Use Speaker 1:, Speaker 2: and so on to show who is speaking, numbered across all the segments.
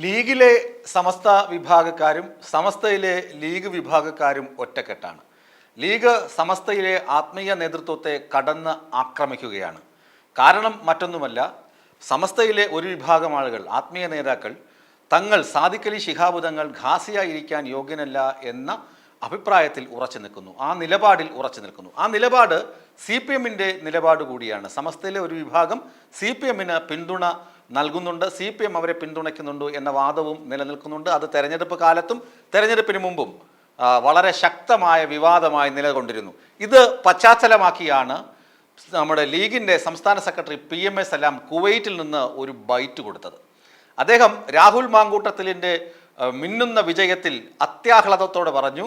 Speaker 1: ലീഗിലെ സമസ്ത വിഭാഗക്കാരും സമസ്തയിലെ league വിഭാഗക്കാരും ഒറ്റക്കെട്ടാണ്. League സമസ്തയിലെ ആത്മീയ നേതൃത്വത്തെ കടന്ന് ആക്രമിക്കുകയാണ്. കാരണം മറ്റൊന്നുമല്ല സമസ്തയിലെ ഒരു വിഭാഗം ആളുകൾ ആത്മീയ നേതാക്കൾ തങ്ങൾ സാധിക്കലി ശിഹാബ് തങ്ങൾ ഘാസിയായിരിക്കാൻ യോഗ്യനല്ല എന്ന അഭിപ്രായത്തിൽ ഉറച്ചു നിൽക്കുന്നു. ആ നിലപാടിൽ ഉറച്ചു നിൽക്കുന്നു. ആ നിലപാട് സി പി എമ്മിന്റെ നിലപാട് കൂടിയാണ്. സമസ്തയിലെ ഒരു വിഭാഗം സി പി എമ്മിന് പിന്തുണ നൽകുന്നുണ്ട്. സി പി എം അവരെ പിന്തുണയ്ക്കുന്നുണ്ട് എന്ന വാദവും നിലനിൽക്കുന്നുണ്ട്. അത് തെരഞ്ഞെടുപ്പ് കാലത്തും തെരഞ്ഞെടുപ്പിന് മുമ്പും വളരെ ശക്തമായ വിവാദമായി നിലകൊണ്ടിരുന്നു. ഇത് പശ്ചാത്തലമാക്കിയാണ് നമ്മുടെ ലീഗിന്റെ സംസ്ഥാന സെക്രട്ടറി പി എം എസ് എല്ലാം കുവൈറ്റിൽ നിന്ന് ഒരു ബൈറ്റ് കൊടുത്തത്. അദ്ദേഹം രാഹുൽ മാങ്കൂട്ടത്തിലിന്റെ മിന്നുന്ന വിജയത്തിൽ അത്യാഹ്ലാദത്തോടെ പറഞ്ഞു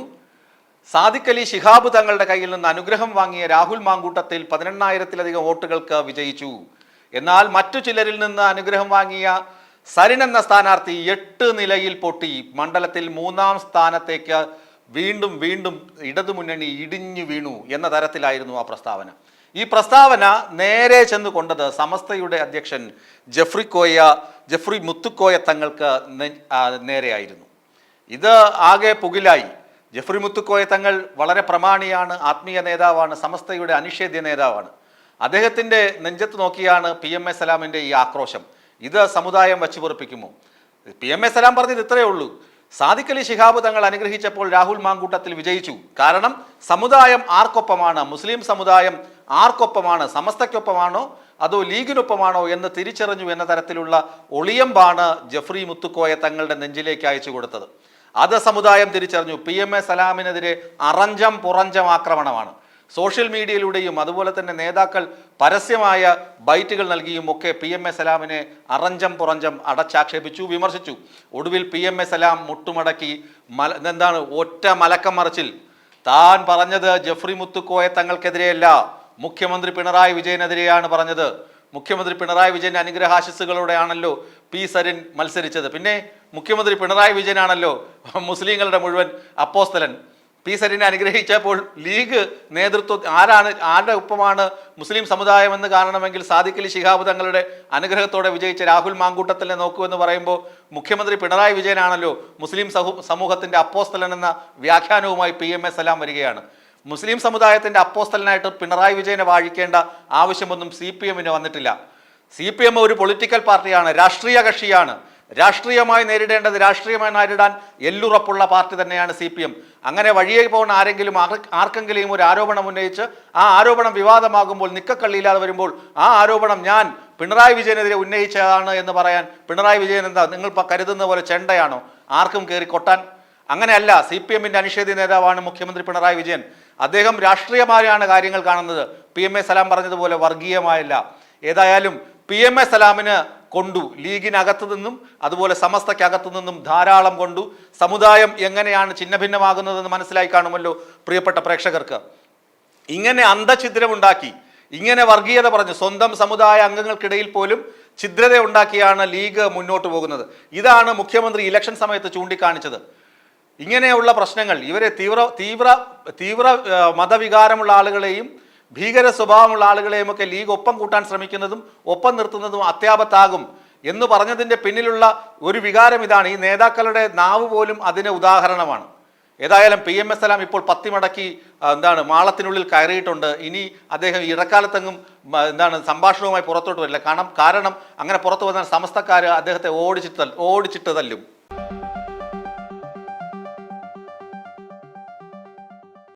Speaker 1: സാദിഖലി ശിഹാബ് തങ്ങളുടെ കയ്യിൽ നിന്ന് അനുഗ്രഹം വാങ്ങിയ രാഹുൽ മാങ്കൂട്ടത്തിൽ പതിനെണ്ണായിരത്തിലധികം വോട്ടുകൾക്ക് വിജയിച്ചു. എന്നാൽ മറ്റു ചിലരിൽ നിന്ന് അനുഗ്രഹം വാങ്ങിയ സരിൻ എന്ന സ്ഥാനാർത്ഥി എട്ട് നിലയിൽ പൊട്ടി. മണ്ഡലത്തിൽ മൂന്നാം സ്ഥാനത്തേക്ക് വീണ്ടും വീണ്ടും ഇടതുമുന്നണി ഇടിഞ്ഞു വീണു എന്ന തരത്തിലായിരുന്നു ആ പ്രസ്താവന. ഈ പ്രസ്താവന നേരെ ചെന്ന് കൊണ്ടത് സമസ്തയുടെ അധ്യക്ഷൻ ജഫ്രി കോയ ജഫ്രി മുത്തുക്കോയ തങ്ങൾക്ക് നേരെയായിരുന്നു. ഇത് ആകെ പുകിലായി. ജഫ്രി മുത്തുക്കോയ തങ്ങൾ വളരെ പ്രമാണിയാണ് ആത്മീയ നേതാവാണ് സമസ്തയുടെ അനിഷേധ്യ നേതാവാണ്. അദ്ദേഹത്തിന്റെ നെഞ്ചത്ത് നോക്കിയാണ് പി എം എ സലാമിന്റെ ഈ ആക്രോശം. ഇത് സമുദായം വച്ചു പൊറപ്പിക്കുമോ? പി എം എ സലാം പറഞ്ഞത് ഇത്രയേ ഉള്ളൂ. സാദിഖ് അലി ശിഹാബ് തങ്ങൾ അനുഗ്രഹിച്ചപ്പോൾ രാഹുൽ മാങ്കൂട്ടത്തിൽ വിജയിച്ചു. കാരണം സമുദായം ആർക്കൊപ്പമാണ്? മുസ്ലിം സമുദായം ആർക്കൊപ്പമാണ്? സമസ്തയ്ക്കൊപ്പമാണോ? അതോ ലീഗിനൊപ്പമാണോ? എന്ന് തിരിച്ചറിഞ്ഞു എന്ന തരത്തിലുള്ള ഒളിയമ്പാണ് ജഫ്രി മുത്തുക്കോയ തങ്ങളുടെ നെഞ്ചിലേക്ക് അയച്ചു കൊടുത്തത്. അത് സമുദായം തിരിച്ചറിഞ്ഞു. പി എം എ സലാമിനെതിരെ അറഞ്ചം പുറഞ്ചം ആക്രമണമാണ്. സോഷ്യൽ മീഡിയയിലൂടെയും അതുപോലെ തന്നെ നേതാക്കൾ പരസ്യമായ ബൈറ്റുകൾ നൽകിയും ഒക്കെ പി എം എ സലാമിനെ അറഞ്ചം പുറഞ്ചം അടച്ചാക്ഷേപിച്ചു വിമർശിച്ചു. ഒടുവിൽ പി എം എ സലാം മുട്ടുമടക്കി മല എന്താണ് ഒറ്റ മലക്കം മറിച്ചിൽ താൻ പറഞ്ഞത് ജഫ്രി മുത്തുക്കോയെ തങ്ങൾക്കെതിരെയല്ല. മുഖ്യമന്ത്രി പിണറായി വിജയനെതിരെയാണ് പറഞ്ഞത്. മുഖ്യമന്ത്രി പിണറായി വിജയൻ അനുഗ്രഹാശിസുകളോടെയാണല്ലോ പി സരിൻ മത്സരിച്ചത്. പിന്നെ മുഖ്യമന്ത്രി പിണറായി വിജയനാണല്ലോ മുസ്ലിങ്ങളുടെ മുഴുവൻ അപ്പോസ്തലൻ. പി സരിനെ അനുഗ്രഹിച്ചപ്പോൾ ലീഗ് നേതൃത്വം ആരാണ് ആരുടെ ഒപ്പമാണ് മുസ്ലിം സമുദായം എന്ന് കാണണമെങ്കിൽ സാദിഖ് അലി ശിഹാബ് തങ്ങളുടെ അനുഗ്രഹത്തോടെ വിജയിച്ച രാഹുൽ മാങ്കൂട്ടത്തിനെ നോക്കൂ എന്ന് പറയുമ്പോൾ മുഖ്യമന്ത്രി പിണറായി വിജയനാണല്ലോ മുസ്ലിം സമൂ- സമൂഹത്തിന്റെ അപ്പോസ്തലൻ എന്ന വ്യാഖ്യാനവുമായി പി എം എ സലാം വരികയാണ്. മുസ്ലിം സമുദായത്തിന്റെ അപ്പോസ്തലനായിട്ട് പിണറായി വിജയനെ വാഴിക്കേണ്ട ആവശ്യമൊന്നും സി പി എമ്മിന് വന്നിട്ടില്ല. സി പി എം ഒരു പൊളിറ്റിക്കൽ പാർട്ടിയാണ് രാഷ്ട്രീയ കക്ഷിയാണ്. രാഷ്ട്രീയമായി നേരിടേണ്ടത് രാഷ്ട്രീയമായി നേരിടാൻ എല്ലുറപ്പുള്ള പാർട്ടി തന്നെയാണ് സി പി എം. അങ്ങനെ വഴിയെ പോകുന്ന ആരെങ്കിലും ആർക്കെങ്കിലും ഒരു ആരോപണം ഉന്നയിച്ച് ആ ആരോപണം വിവാദമാകുമ്പോൾ നിക്കക്കള്ളിയില്ലാതെ വരുമ്പോൾ ആ ആരോപണം ഞാൻ പിണറായി വിജയനെതിരെ ഉന്നയിച്ചതാണ് എന്ന് പറയാൻ പിണറായി വിജയൻ എന്താ നിങ്ങൾ കരുതുന്ന പോലെ ചെണ്ടയാണോ? ആർക്കും കയറി കൊട്ടാൻ. അങ്ങനെയല്ല സി പി എമ്മിന്റെ അനിഷേധ്യ നേതാവാണ് മുഖ്യമന്ത്രി പിണറായി വിജയൻ. അദ്ദേഹം രാഷ്ട്രീയമായാണ് കാര്യങ്ങൾ കാണുന്നത്. പി എം എ സലാം പറഞ്ഞതുപോലെ വർഗീയമായല്ല. ഏതായാലും പി എം എ സലാമിന് കൊണ്ടു. ലീഗിനകത്തു നിന്നും അതുപോലെ സമസ്തയ്ക്കകത്തു നിന്നും ധാരാളം കൊണ്ടു. സമുദായം എങ്ങനെയാണ് ഛിന്നഭിന്നമാകുന്നതെന്ന് മനസ്സിലായി കാണുമല്ലോ പ്രിയപ്പെട്ട പ്രേക്ഷകർക്ക്. ഇങ്ങനെ അന്ധഛിദ്രമുണ്ടാക്കി ഇങ്ങനെ വർഗീയത പറഞ്ഞു സ്വന്തം സമുദായ അംഗങ്ങൾക്കിടയിൽ പോലും ഛിദ്രത ഉണ്ടാക്കിയാണ് ലീഗ് മുന്നോട്ട് പോകുന്നത്. ഇതാണ് മുഖ്യമന്ത്രി ഇലക്ഷൻ സമയത്ത് ചൂണ്ടിക്കാണിച്ചത്. ഇങ്ങനെയുള്ള പ്രശ്നങ്ങൾ ഇവരെ തീവ്ര തീവ്ര തീവ്ര മതവികാരമുള്ള ആളുകളെയും ഭീകര സ്വഭാവമുള്ള ആളുകളെയും ഒക്കെ ലീഗ് ഒപ്പം കൂട്ടാൻ ശ്രമിക്കുന്നതും ഒപ്പം നിർത്തുന്നതും അത്യാപത്താകും എന്ന് പറഞ്ഞതിന്റെ പിന്നിലുള്ള ഒരു വികാരം ഇതാണ്. ഈ നേതാക്കളുടെ നാവ് പോലും അതിന് ഉദാഹരണമാണ്. ഏതായാലും പി എം എസ് സലാം ഇപ്പോൾ പത്തിമടക്കി എന്താണ് മാളത്തിനുള്ളിൽ കയറിയിട്ടുണ്ട്. ഇനി അദ്ദേഹം ഇടക്കാലത്തെങ്ങും എന്താണ് സംഭാഷണവുമായി പുറത്തോട്ട് വരില്ല. കാരണം കാരണം അങ്ങനെ പുറത്തു വന്നാൽ സമസ്തക്കാർ അദ്ദേഹത്തെ ഓടിച്ചിട്ട് ഓടിച്ചിട്ട് തല്ലും.